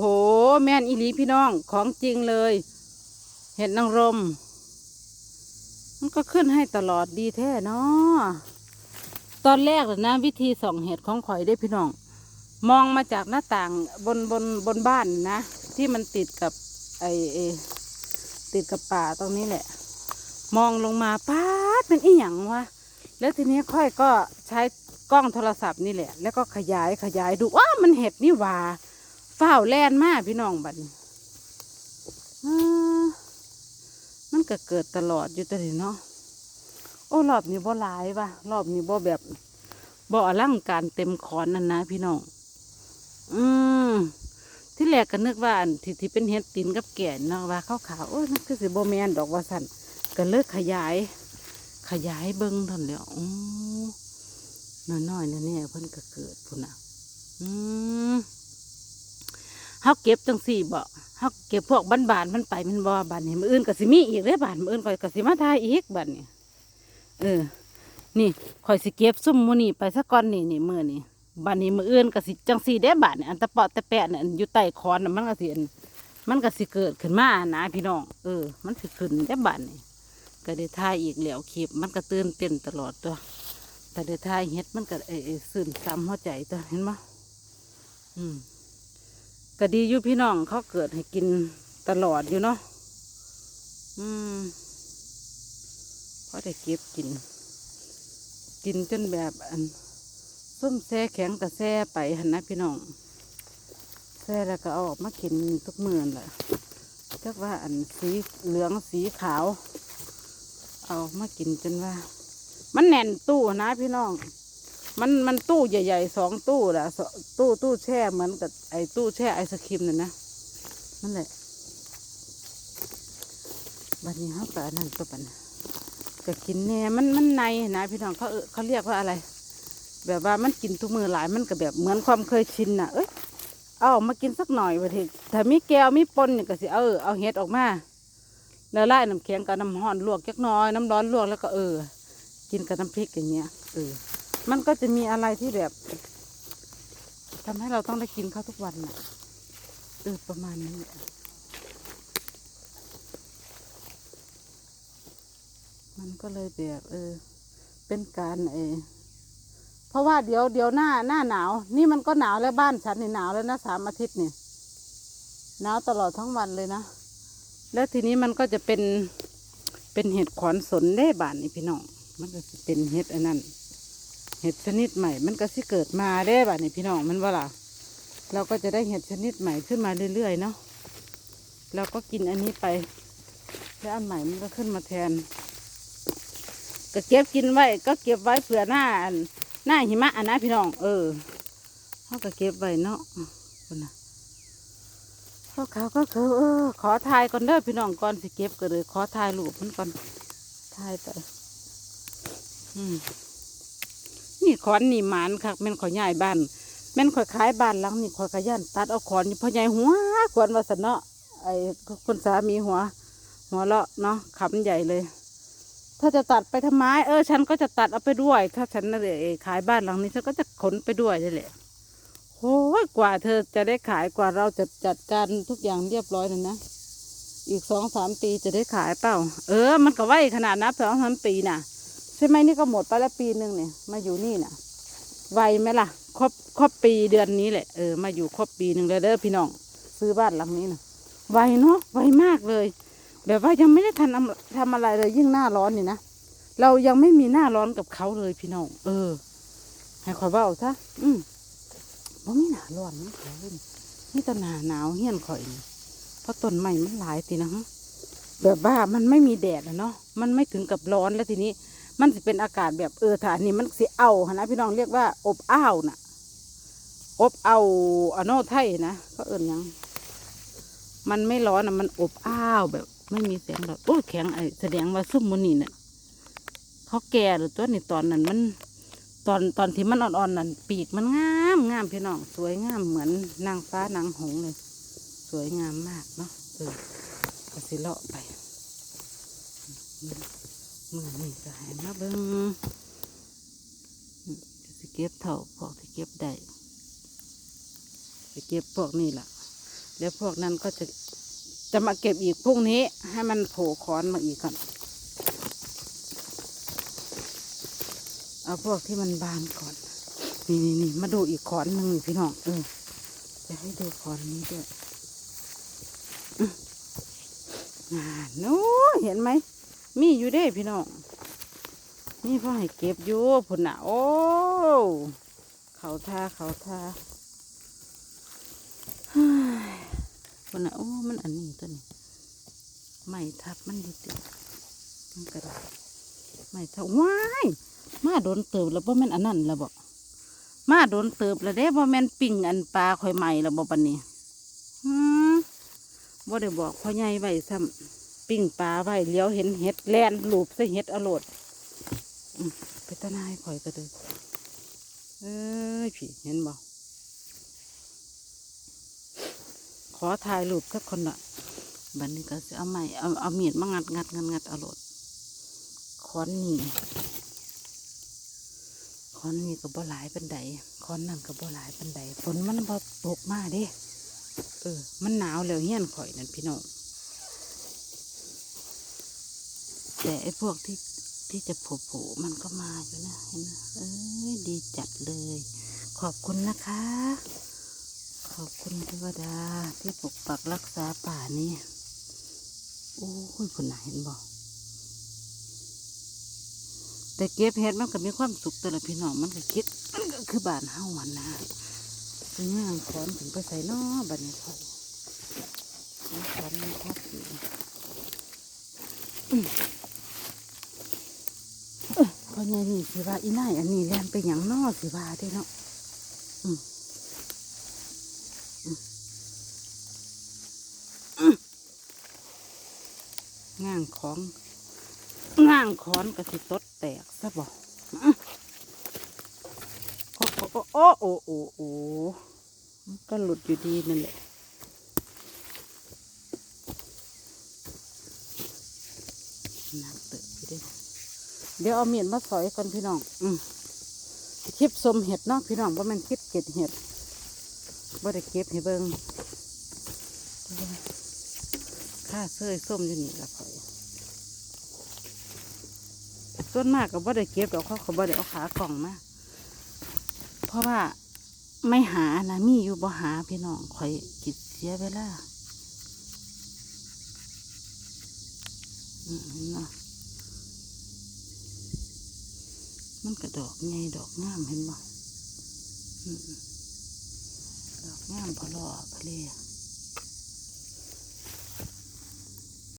โหแม่นอีลีพี่น้องของจริงเลย เห็ดนางรม มันก็ขึ้นให้ตลอดดีแท้เนาะตอนแรกนะวิธีส่องเห็ดของข่อยได้พี่น้อง มองมาจากหน้าต่างบนบนบนบ้านนะ ที่มันติดกับไอเอติดกับป่าตรงนี้แหละ มองลงมาป้าดเป็นอีหยังวะแล้วทีนี้ค่อยก็ใช้กล้องโทรศัพท์นี่แหละ แล้วก็ขยายขยายดูว้ามันเห็ดนี่ว่า ฝ้าแลนมากพี่น้องบัดนี้มันก็เกิดตลอดอยู่แต่นี้เนาะโอ้รอบนี้บ่หลายว่ะรอบนี้บ่แบบบ่อลังการเต็มขอนนั่นนะพี่น้องอืมที่แรกก็นึกว่าอันที่ที่เป็นเห็ดตีนกับแก่นเนาะว่าขาวขาวโอ้ยนั่นคือสิบ่แมนดอกว่าสันก็เลิกขยาย ขยายเบิ้งทนแล้วอ๋อน้อยๆนะเนี่ยเพิ่นก็เกิดพุ่นน่ะ อืม เฮาเก็บจังสี่บ่เฮาเก็บพวกบ้านๆมันไปมันบ่บ้านนี้มื้ออื่นก็สิมีอีกเด้บานมืออื่นข่อยก็สิมาทายอีกบานนี้เออ นี่ข่อยสิเก็บซุ่มมื้อนี้ไปซะก่อนนี่นี่มื้อนี้บ้านนี้มืออื่นก็สิจังสี่เด้บานนี้อันตะเปาะตะแปะเนี่ยอยู่ใต้คอนน่ะมันก็สิอันมันก็สิเกิดขึ้นมานะพี่น้องเออ มันสิขึ้นได้บานนี้ก็ได้ทายอีกแล้วคลิปมันก็ตื่นเต้นตลอดตัวแต่ได้ทายเฮ็ดมันก็เออสื่นซ้ำหัวใจตัวเห็นไหมอืม ก็ดีอยู่พี่น้องเขาเกิดให้กินตลอดอยู่เนาะอืมเพราะได้เก็บกิน กินจนแบบอันส้มแซ่แข็งกับแซ่ไปหันนะพี่น้องแซ่แล้วก็เอาออกมากินทุกมื้อนั่นแหละจักว่าอันสีเหลืองสีขาว เอามากินจนว่า มันแน่นตู้นะพี่น้อง มันมันตู้ใหญ่ๆสองตู้แหละตู้ตู้แช่เหมือนกับไอ้ตู้แช่ไอศครีมน่ะนะนั่นแหละบัดนี้เขาก็นั่นตัวปันก็กินแน่มันมันในนะพี่น้องเขาเออเขาเรียกว่าอะไร แบบว่ามันกินทุกมือหลายมันก็แบบเหมือนความเคยชินน่ะ เอ้ยเอามากินสักหน่อยประเทศถ้ามีแก้วมีปนเนี่ยก็สิเออเอาเห็ดออกมาแล้วไล่น้ำแข็งกับน้ำห้อนลวกจักน้อยน้ำร้อนลวกแล้วก็เออ กินกับน้ำพริกอย่างเงี้ยเออ มันก็จะมีอะไรที่แบบทำให้เราต้องได้กินข้าวทุกวันน่ะเออประมาณนี้มันก็เลยแบบเออ เป็นการเออเพราะว่าเดี๋ยวเดี๋ยวหน้าหน้าหนาว นี่มันก็หนาวแล้วบ้านฉันนี่หนาวแล้วนะสามอาทิตย์เนี่ยหนาวตลอดทั้งวันเลยนะ แล้วทีนี้มันก็จะเป็นเป็นเห็ดขอนสนได้บานนี่พี่น้อง มันก็จะเป็นเห็ดอันนั้น เห็ดชนิดใหม่ มันก็สิเกิดมาได้บานนี่พี่น้องมันว่าล่ะเราก็จะได้เห็ดชนิดใหม่ขึ้นมาเรื่อยๆเนาะเราก็กินอันนี้ไป แล้วอันใหม่มันก็ขึ้นมาแทน ก็เก็บกินไว้ก็เก็บไว้เผื่อหน้าหน้าหิมะอันนะพี่น้องเออเขาก็เก็บไว้เนาะคนน่ะพวกเขาก็คือเออขอถ่ายก่อนเด้อพี่น้องก่อนสิเก็บก็เลยขอถ่ายรูปมันก่อนถ่ายไปอืม นี่ขอนนี่หมานคักแม่นขอยใหญ่บ้านแม่นขอยขายบ้านหลังนี่ขอยกระยันตัดเอาขอนพ่อใหญ่หัวขวนวาสนาะไอ้คนสามีหัว หัวเลาะเนาะขำใหญ่เลย ถ้าจะตัดไปทำไมเออ ฉันก็จะตัดเอาไปด้วย ถ้าฉันเอ่ขายบ้านหลังนี้ฉันก็จะขนไปด้วยนี่แหละโอ้ยกว่าเธอจะได้ขายกว่าเราจะจัดการทุกอย่างเรียบร้อยแล้วนะอีกสองสามปีจะได้ขายเปล่า เออ มันก็ไวขนาดนับสองสามปีน่ะ ใช่ไหมนี่ก็หมดไปแล้วปีหนึ่งเนี่ย มาอยู่นี่น่ะไวไหมล่ะ ครบครบปีเดือนนี้แหละเออมาอยู่ครบปีหนึ่งแล้วเด้อพี่น้อง ซื้อบ้านหลังนี้น่ะไวเนาะไวมากเลย แบบว่ายังไม่ได้ทันทำทำอะไรเลยยิ่งหน้าร้อนนี่นะเรายังไม่มีหน้าร้อนกับเขาเลยพี่น้องเออ ให้ขอยเบ้าซะอืมบ่มีหนาร้อนน้ำเขาเลยนี่มีแต่หนาหนาวเฮี้ยนข่อยเพราะต้นไม้มันหลายตีนะฮะแบบว่ามันไม่มีแดดอะเนาะมันไม่ถึงกับร้อนแล้วทีนี้ มันจะเป็นอากาศแบบเออถ้าอันนี้มันสิเอาหนะพี่น้องเรียกว่า อบอ้าวน่ะ อบเอาอโนไทยนะก็เอิ่นยัง มันไม่ร้อนอะมันอบอ้าวแบบไม่มีเสียงแบบโอ้แข็งไอแสดงว่าซุ่มมุนี่เนี่ยเขาแก่หรือตัวนี่ตอนนั้นมัน ตอนตอนที่มันอ่อนๆนั่นปีกมันงามงามพี่น้องสวยงามเหมือนนางฟ้านางหงเลย สวยงามมากเนาะเออก็สิเลาะไป มือนี่ก็ใหายมาเบิ้งอืมก็สิเก็บเถาพวกที่เก็บได้สิเก็บพวกนี่ล่ะเดี๋ยวพวกนั้นก็จะจะมาเก็บอีกพรุ่งนี้ ให้มันโผล่คอนมาอีกก่อน เอาพวกที่มันบานก่อน นี่นี่นี่มาดูอีกขอนหนึ่งนี่พี่น้องเออจะให้ดูขอนนี้ด้วยอื้ออ่านู้เห็นไหม มีอยู่เด้พี่น้องนี่พ่อให้เก็บอยู่พุ่นน่ะโอ้เขาท่าเขาท่าพุ่นน่ะโอ้มันอันนี้ตัวนี้ไม่ทับมันดีติมันกระดาษไม่ทับว้ายมาโดนเติบแล้วบ่แม่นอันนั้นแล้วบ่มาโดนเติบแล้วเด้บ่แม่นปิ่งอันปลาข่อยใหม่แล้วบ่ปันนี้หืมบ่ได้บอกพ่อใหญ่ไว้ซ้ำ ปิ่งปลาไว้เลี้ยวเห็นเห็ดแล่นลูบใส่เห็ดอาโลดอืมไปตะนายข่อยก็เด้อเอ้ยพี่เห็นบ่ขอถ่ายรูปสักคนน่ะบัดนี้ก็สิเอาไม้เอาเอามีดมางัดงัดงัดงัดเอาโลดค้อนนี่คอนนี่ก็บ่หลายปันใดคอนนั่นก็บ่หลายปันใดฝนมันบ่ตกมาเด้เออ มันหนาวแล้วเฮี้ยนข่อยนั่นพี่น้อง แต่ไอ้พวกที่ที่จะโผล่ๆมันก็มาอยู่นะเห็นไหมเอ้ยดีจัดเลย ขอบคุณนะคะ ขอบคุณเทวดาที่ปกปักรักษาป่านี้โอ้ยผุนน่ะเห็นบอกแต่เก็บเห็ดมันก็มีความสุขแต่ละพี่น้องมันก็คิดมันก็คือบานเฮาหันนะเป็นย่างขอนถึงไปใส่นอบันี้พอนี่ขอนมันทับอยู่ พอไงนี่สิว่าอีน่ายอันนี้แลนไปหยังนอสิว่าเด้เนาะอืมง่างของง่างขอนก็สิตดแตกซะบอกโอ้โอ้โอ้โอ้โอ้โอ้ก็หลุดอยู่ดีนั่นแหละน้ำเติบพี่เด้ เดี๋ยวเอาเมียนมาสอยก่อนพี่น้อง อืมคลิปสมเห็ดเนาะพี่น้องว่ามันคลิปเก็ดเห็ดว่าได้เก็บให้เบิ่งข้าเสื้อส้มอยู่นี่ละพอยส่วนมากก็บ่ได้เก็บดอกเขาเขาบ่ได้เอาขากล่องมาเพราะว่าไม่หานะมีอยู่บ่หาพี่น้องข่อยกิดเสียเวลาอืมเนาะ มันก็ดอกใหญ่ดอกงามเห็นบ่อืมดอกงามพอลอพอเล